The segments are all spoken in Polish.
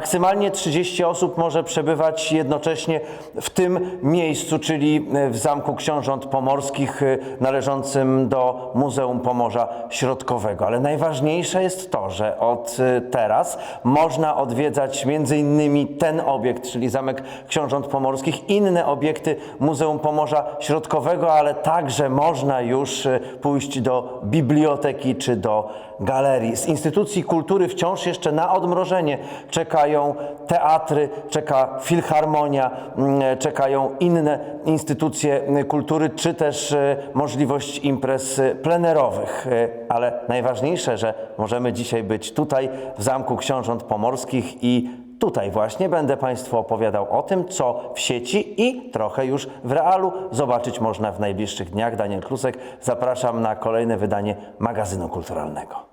Maksymalnie 30 osób może przebywać jednocześnie w tym miejscu, czyli w Zamku Książąt Pomorskich y, należącym do Muzeum Pomorza Środkowego. Ale najważniejsze jest to, że od y, teraz można odwiedzać innymi ten obiekt, czyli Zamek Książąt Pomorskich, inne obiekty Muzeum Pomorza Środkowego, ale także można już pójść do biblioteki czy do galerii. Z instytucji kultury wciąż jeszcze na odmrożenie czekają teatry, czeka filharmonia, mm, czekają inne instytucje y, kultury, czy też y, możliwość imprez y, plenerowych. Y, Ale najważniejsze, że możemy dzisiaj być tutaj w Zamku Książąt Pomorskich i Tutaj właśnie będę Państwu opowiadał o tym, co w sieci i trochę już w realu zobaczyć można w najbliższych dniach. Daniel Klusek, zapraszam na kolejne wydanie magazynu kulturalnego.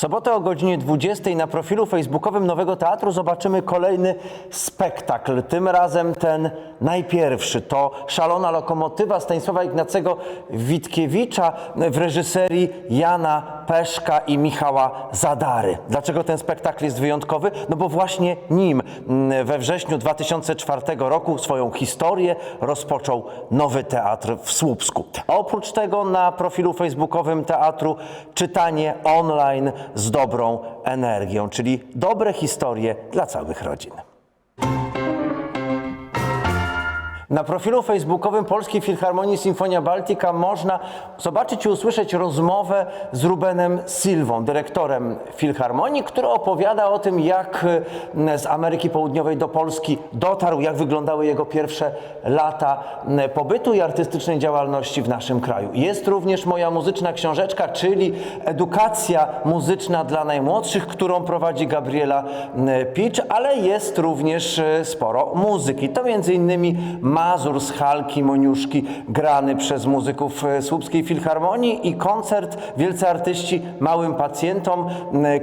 Sobotę o godzinie 20 na profilu facebookowym Nowego Teatru zobaczymy kolejny spektakl. Tym razem ten najpierwszy. To Szalona Lokomotywa Stanisława Ignacego Witkiewicza w reżyserii Jana Peszka i Michała Zadary. Dlaczego ten spektakl jest wyjątkowy? No bo właśnie nim mm, we wrześniu 2004 roku swoją historię rozpoczął Nowy Teatr w Słupsku. A oprócz tego na profilu facebookowym teatru czytanie online z dobrą energią, czyli dobre historie dla całych rodzin. Na profilu facebookowym Polskiej Filharmonii Sinfonia Baltica można zobaczyć i usłyszeć rozmowę z Rubenem Silwą, dyrektorem Filharmonii, który opowiada o tym, jak e, z Ameryki Południowej do Polski dotarł, jak wyglądały jego pierwsze lata e, pobytu i artystycznej działalności w naszym kraju. Jest również moja muzyczna książeczka, czyli edukacja muzyczna dla najmłodszych, którą prowadzi Gabriela e, Picz, ale jest również sporo muzyki. To między innymi Mazur z Halki Moniuszki, grany przez muzyków e, Słupskiej Filharmonii i koncert Wielcy Artyści Małym Pacjentom,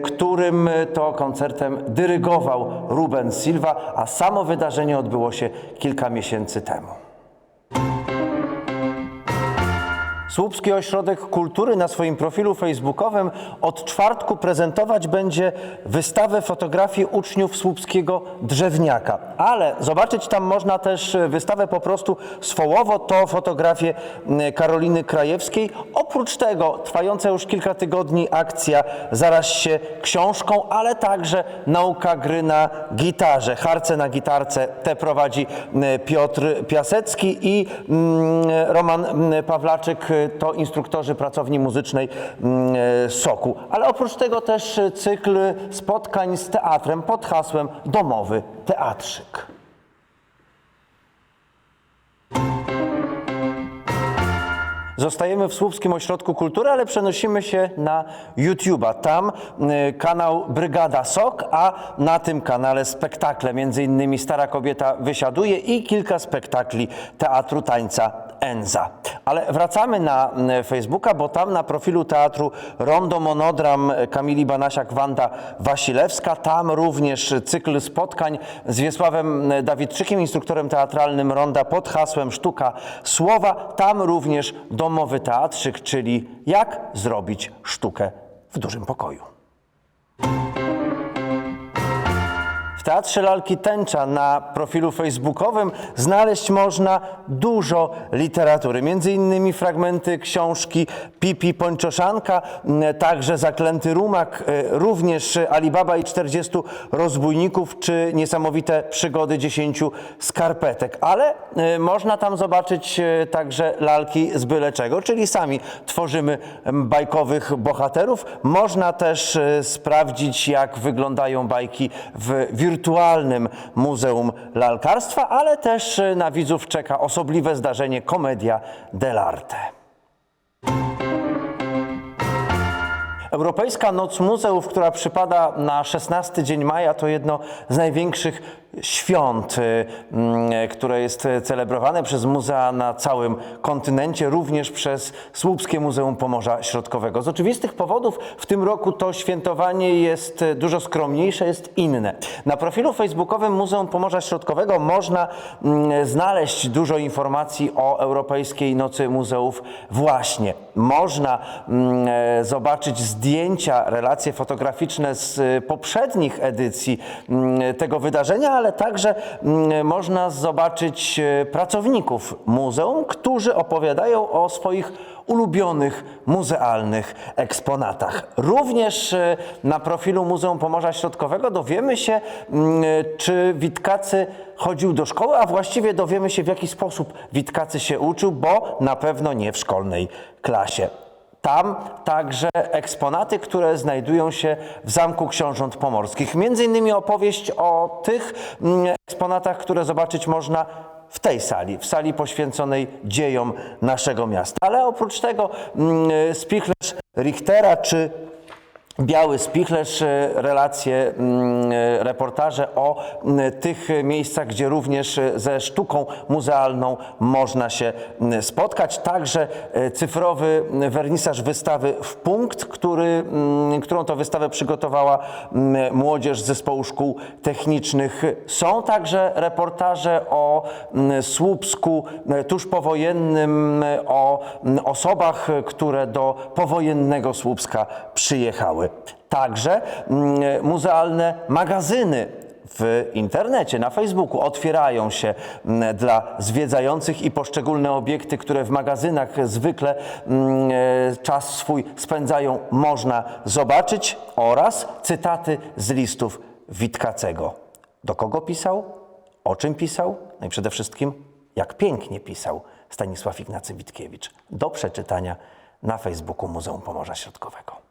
którym e, to koncertem dyrygował Ruben Silva, a samo wydarzenie odbyło się kilka miesięcy temu. Słupski Ośrodek Kultury na swoim profilu facebookowym od czwartku prezentować będzie wystawę fotografii uczniów Słupskiego Drzewniaka. Ale zobaczyć tam można też wystawę po prostu swołowo, to fotografie mm, Karoliny Krajewskiej. Oprócz tego trwająca już kilka tygodni akcja zaraz się książką, ale także nauka gry na gitarze. Harce na gitarce te prowadzi Piotr Piasecki i Roman Pawlaczyk to instruktorzy pracowni muzycznej mm, Soku. Ale oprócz tego też cykl spotkań z teatrem pod hasłem Domowy Teatrzyk. Zostajemy w Słupskim Ośrodku Kultury, ale przenosimy się na YouTube'a. Tam y, kanał Brygada Sok, a na tym kanale spektakle, między innymi Stara Kobieta Wysiaduje i kilka spektakli Teatru Tańca Enza. Ale wracamy na y, Facebooka, bo tam na profilu Teatru Rondo Monodram Kamili Banasiak-Wanda Wasilewska, tam również cykl spotkań z Wiesławem Dawidczykiem, instruktorem teatralnym Ronda pod hasłem Sztuka Słowa. Tam również domowy teatrzyk, czyli jak zrobić sztukę w dużym pokoju. Teatrze Lalki Tęcza na profilu facebookowym znaleźć można dużo literatury, między innymi fragmenty książki Pipi Pończoszanka, także Zaklęty Rumak, e, również Alibaba i 40 rozbójników, czy niesamowite przygody 10 skarpetek. Ale e, można tam zobaczyć e, także lalki z byle czego, czyli sami tworzymy bajkowych bohaterów. Można też sprawdzić, jak wyglądają bajki w wirtualnym Muzeum Lalkarstwa, ale też e, na widzów czeka osobliwe zdarzenie Komedia dell'arte. Europejska Noc Muzeów, która przypada na 16 dzień maja, to jedno z największych świąt, y, mm, które jest celebrowane przez muzea na całym kontynencie, również przez Słupskie Muzeum Pomorza Środkowego. Z oczywistych powodów w tym roku to świętowanie jest y, dużo skromniejsze, jest inne. Na profilu facebookowym Muzeum Pomorza Środkowego można mm, znaleźć dużo informacji o Europejskiej Nocy Muzeów właśnie. Można mm, e, zobaczyć zdjęcia, relacje fotograficzne z poprzednich edycji tego wydarzenia, ale także mm, można zobaczyć e, pracowników muzeum, którzy opowiadają o swoich ulubionych muzealnych eksponatach. Również e, na profilu Muzeum Pomorza Środkowego dowiemy się, mm, czy Witkacy chodził do szkoły, a właściwie dowiemy się, w jaki sposób Witkacy się uczył, bo na pewno nie w szkolnej klasie. Tam także eksponaty, które znajdują się w Zamku Książąt Pomorskich. Między innymi opowieść o tych mm, eksponatach, które zobaczyć można w tej sali, w sali poświęconej dziejom naszego miasta. Ale oprócz tego mm, spichlerz Richtera czy Biały Spichlerz, e, relacje, mm, e, reportaże o mm, tych miejscach, gdzie również e, ze sztuką muzealną można się mm, spotkać. Także cyfrowy wernisaż wystawy w punkt, który, którą to wystawę przygotowała młodzież z zespołu szkół technicznych. Są także reportaże o Słupsku tuż powojennym, o osobach, które do powojennego Słupska przyjechały. Także mm, muzealne magazyny w internecie, na Facebooku otwierają się mm, dla zwiedzających i poszczególne obiekty, które w magazynach zwykle mm, e, czas swój spędzają, można zobaczyć oraz cytaty z listów Witkacego. Do kogo pisał? O czym pisał? No i przede wszystkim, jak pięknie pisał Stanisław Ignacy Witkiewicz. Do przeczytania na Facebooku Muzeum Pomorza Środkowego.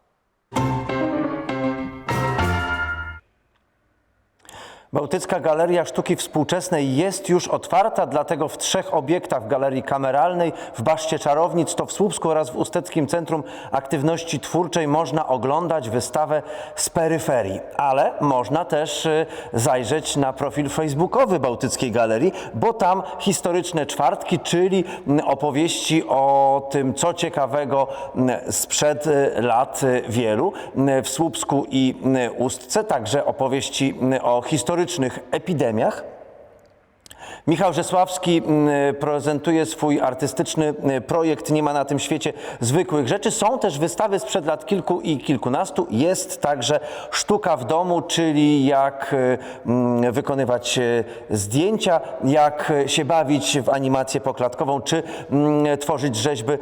Bałtycka Galeria Sztuki Współczesnej jest już otwarta, dlatego w trzech obiektach Galerii Kameralnej, w Baszcie Czarownic, to w Słupsku oraz w Usteckim Centrum Aktywności Twórczej można oglądać wystawę z peryferii. Ale można też y, zajrzeć na profil facebookowy Bałtyckiej Galerii, bo tam historyczne czwartki, czyli mm, opowieści o tym, co ciekawego mm, sprzed y, lat y, wielu mm, w Słupsku i Ustce, także opowieści o historycznych epidemiach. Michał Rzesławski mm, prezentuje swój artystyczny mm, projekt Nie ma na tym świecie zwykłych rzeczy. Są też wystawy sprzed lat kilku i kilkunastu. Jest także sztuka w domu, czyli jak y, mm, wykonywać y, zdjęcia, jak y, się bawić w animację poklatkową, czy mm, tworzyć rzeźby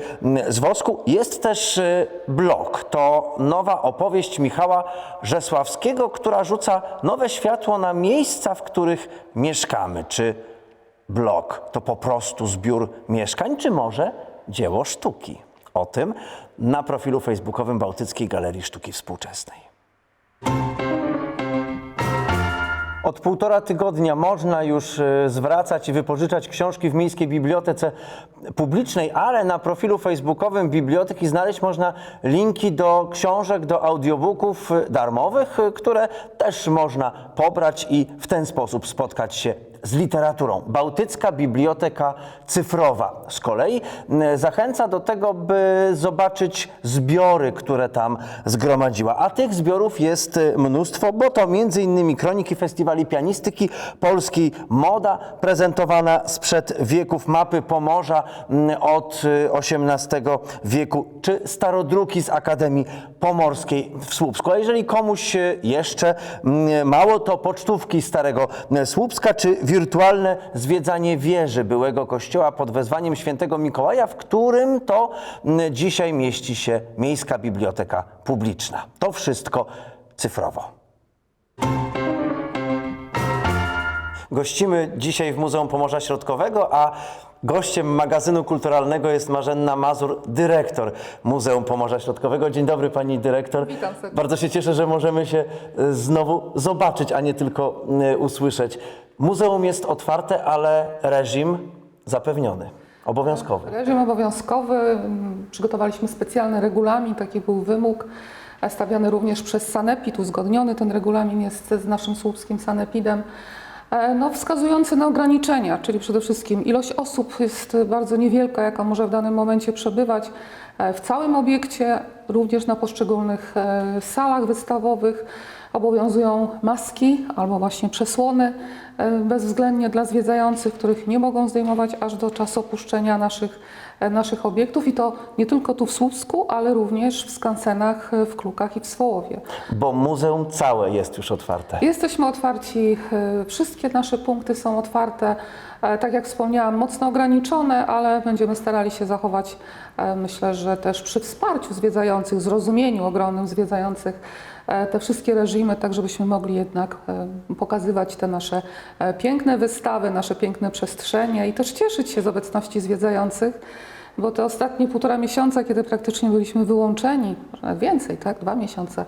z wosku. Jest też y, blog. To nowa opowieść Michała Rzesławskiego, która rzuca nowe światło na miejsca, w których mieszkamy. Czy blok to po prostu zbiór mieszkań, czy może dzieło sztuki? O tym na profilu facebookowym Bałtyckiej Galerii Sztuki Współczesnej. Od półtora tygodnia można już e, zwracać i wypożyczać książki w Miejskiej Bibliotece Publicznej, ale na profilu facebookowym biblioteki znaleźć można linki do książek, do audiobooków e, darmowych, e, które też można pobrać i w ten sposób spotkać się z literaturą. Bałtycka Biblioteka Cyfrowa z kolei zachęca do tego, by zobaczyć zbiory, które tam zgromadziła. A tych zbiorów jest y, mnóstwo, bo to innymi kroniki festiwali pianistyki, polskiej moda prezentowana sprzed wieków, mapy Pomorza od y, XVIII wieku, czy starodruki z Akademii Pomorskiej w Słupsku. A jeżeli komuś y, jeszcze mało, to pocztówki Starego Słupska, czy wirtualne zwiedzanie wieży byłego kościoła pod wezwaniem świętego Mikołaja, w którym to mm, dzisiaj mieści się Miejska Biblioteka Publiczna. To wszystko cyfrowo. Gościmy dzisiaj w Muzeum Pomorza Środkowego, a gościem magazynu kulturalnego jest Marzenna Mazur, dyrektor Muzeum Pomorza Środkowego. Dzień dobry pani dyrektor. Witam serdecznie. Bardzo się cieszę, że możemy się e, znowu zobaczyć, a nie tylko e, usłyszeć. Muzeum jest otwarte, ale reżim zapewniony, obowiązkowy. Reżim obowiązkowy, przygotowaliśmy specjalny regulamin, taki był wymóg, e, stawiany również przez Sanepid, uzgodniony ten regulamin jest z naszym słupskim Sanepidem. E, No, wskazujący na ograniczenia, czyli przede wszystkim ilość osób jest bardzo niewielka, jaka może w danym momencie przebywać e, w całym obiekcie, również na poszczególnych e, salach wystawowych. Obowiązują maski albo właśnie przesłony bezwzględnie dla zwiedzających, których nie mogą zdejmować aż do czasu opuszczenia naszych, naszych obiektów i to nie tylko tu w Słupsku, ale również w skansenach e, w Klukach i w Swołowie. Bo muzeum całe jest już otwarte. Jesteśmy otwarci, e, wszystkie nasze punkty są otwarte. E, Tak jak wspomniałam, mocno ograniczone, ale będziemy starali się zachować, e, myślę, że też przy wsparciu zwiedzających, zrozumieniu ogromnym zwiedzających e, te wszystkie reżimy, tak żebyśmy mogli jednak e, pokazywać te nasze e, piękne wystawy, nasze piękne przestrzenie i też cieszyć się z obecności zwiedzających. Bo te ostatnie półtora miesiąca, kiedy praktycznie byliśmy wyłączeni, więcej, tak, dwa miesiące,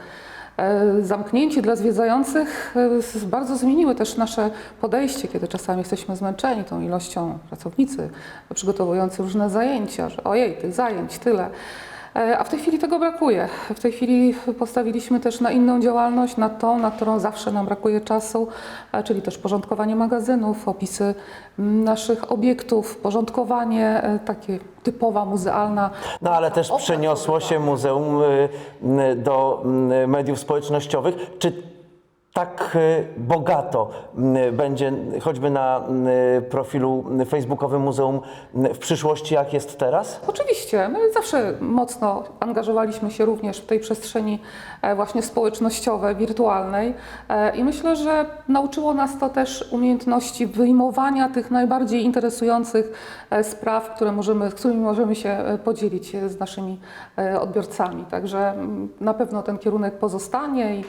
e, zamknięci dla zwiedzających, e, bardzo zmieniły też nasze podejście, kiedy czasami jesteśmy zmęczeni tą ilością pracownicy przygotowujących różne zajęcia, że ojej, tych zajęć tyle. E, A w tej chwili tego brakuje. W tej chwili postawiliśmy też na inną działalność, na tą, na którą zawsze nam brakuje czasu, e, czyli też porządkowanie magazynów, opisy naszych obiektów, porządkowanie e, takie typowa muzealna. No ale też przeniosło się muzeum y, do mediów społecznościowych. Czy tak y, bogato y, będzie choćby na y, profilu facebookowym muzeum w przyszłości, jak jest teraz? Oczywiście, my zawsze mocno angażowaliśmy się również w tej przestrzeni e, właśnie społecznościowej, wirtualnej e, i myślę, że nauczyło nas to też umiejętności wyjmowania tych najbardziej interesujących e, spraw, które możemy, z którymi możemy się podzielić z naszymi odbiorcami. Także mm, na pewno ten kierunek pozostanie i,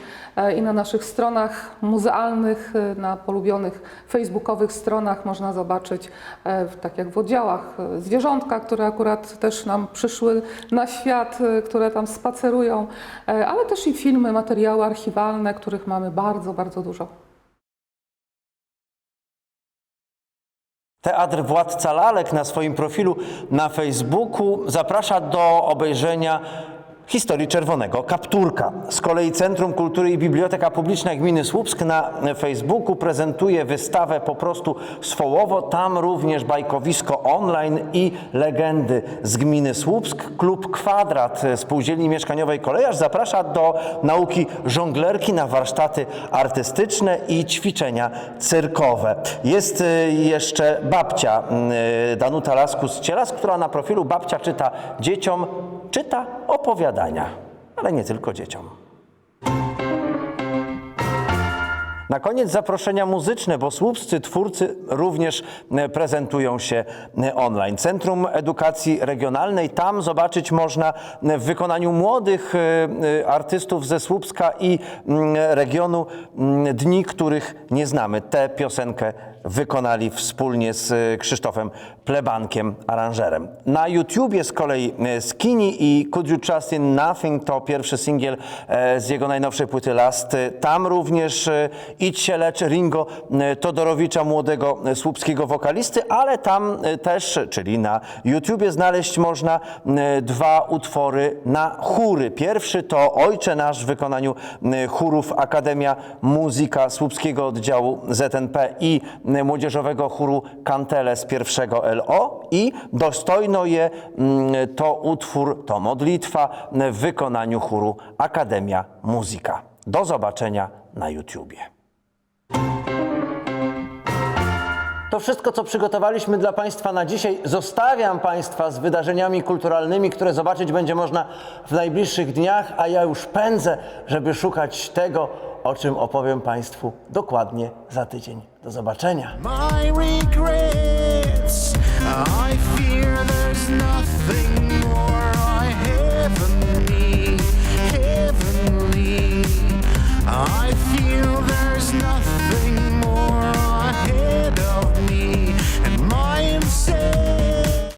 i na naszych stronach muzealnych, e, na polubionych facebookowych stronach można zobaczyć, e, tak jak w oddziałach, e, zwierzątka, które akurat też nam przyszły na świat, e, które tam spacerują, ale też i filmy, materiały archiwalne, których mamy bardzo, bardzo dużo. Teatr Władca Lalek na swoim profilu na Facebooku zaprasza do obejrzenia historii Czerwonego Kapturka. Z kolei Centrum Kultury i Biblioteka Publiczna Gminy Słupsk na Facebooku prezentuje wystawę po prostu Swołowo. Tam również bajkowisko online i legendy z gminy Słupsk. Klub Kwadrat Spółdzielni Mieszkaniowej Kolejarz zaprasza do nauki żonglerki na warsztaty artystyczne i ćwiczenia cyrkowe. Jest y, jeszcze babcia y, Danuta Laskus-Cielas, która na profilu babcia czyta dzieciom, czyta opowiadania, ale nie tylko dzieciom. Na koniec zaproszenia muzyczne, bo słupscy twórcy również e, prezentują się e, online. Centrum Edukacji Regionalnej, tam zobaczyć można e, w wykonaniu młodych artystów ze Słupska i mm, regionu mm, Dni, których nie znamy. Tę piosenkę wykonali wspólnie z e, Krzysztofem Plebankiem, aranżerem. Na YouTubie z kolei e, Skinny i Could You Trust in Nothing to pierwszy singiel e, z jego najnowszej płyty Last. Tam również Idź się lecz Ringo Todorowicza, młodego słupskiego wokalisty, ale tam też, czyli na YouTubie znaleźć można dwa utwory na chóry. Pierwszy to Ojcze Nasz w wykonaniu chórów Akademia Muzyka Słupskiego Oddziału ZNP i Młodzieżowego Chóru Kantele z pierwszego LO i Dostojno je mm, to utwór, to modlitwa w wykonaniu chóru Akademia Muzyka. Do zobaczenia na YouTubie. To wszystko, co przygotowaliśmy dla Państwa na dzisiaj. Zostawiam Państwa z wydarzeniami kulturalnymi, które zobaczyć będzie można w najbliższych dniach, a ja już pędzę, żeby szukać tego, o czym opowiem Państwu dokładnie za tydzień. Do zobaczenia.